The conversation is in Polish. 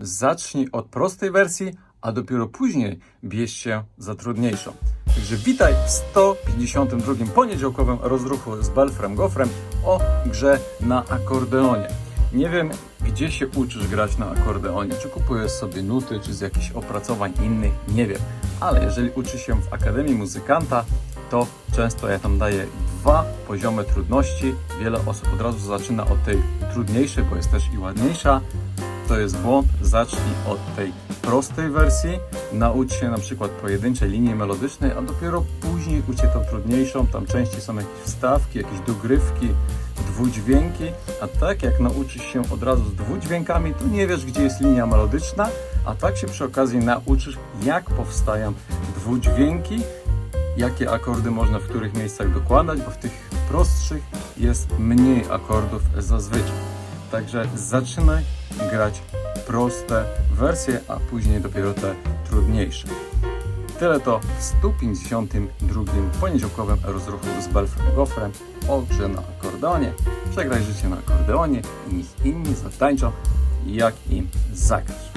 zacznij od prostej wersji, a dopiero później bierz się za trudniejszą. Także witaj w 152 poniedziałkowym rozruchu z Belfrem Gofrem o grze na akordeonie. Nie wiem, gdzie się uczysz grać na akordeonie, czy kupujesz sobie nuty, czy z jakichś opracowań innych, nie wiem. Ale jeżeli uczysz się w Akademii Muzykanta, to często ja tam daję dwa poziomy trudności. Wiele osób od razu zaczyna od tej trudniejszej, bo jest też i ładniejsza. To jest błąd. Zacznij od tej prostej wersji, naucz się na przykład pojedynczej linii melodycznej, a dopiero później ucie tą trudniejszą. Tam częściej są jakieś wstawki, jakieś dogrywki, dwudźwięki, a tak jak nauczysz się od razu z dwudźwiękami, to nie wiesz, gdzie jest linia melodyczna, a tak się przy okazji nauczysz, jak powstają dwudźwięki, jakie akordy można w których miejscach dokładać, bo w tych prostszych jest mniej akordów zazwyczaj. Także zaczynaj grać proste wersje, a później dopiero te trudniejsze. Tyle to w 152 poniedziałkowym rozruchu z Belfrem Gofrem o grze na akordeonie. Przegraj życie na akordeonie i niech inni zatańczą, jak im zagrasz.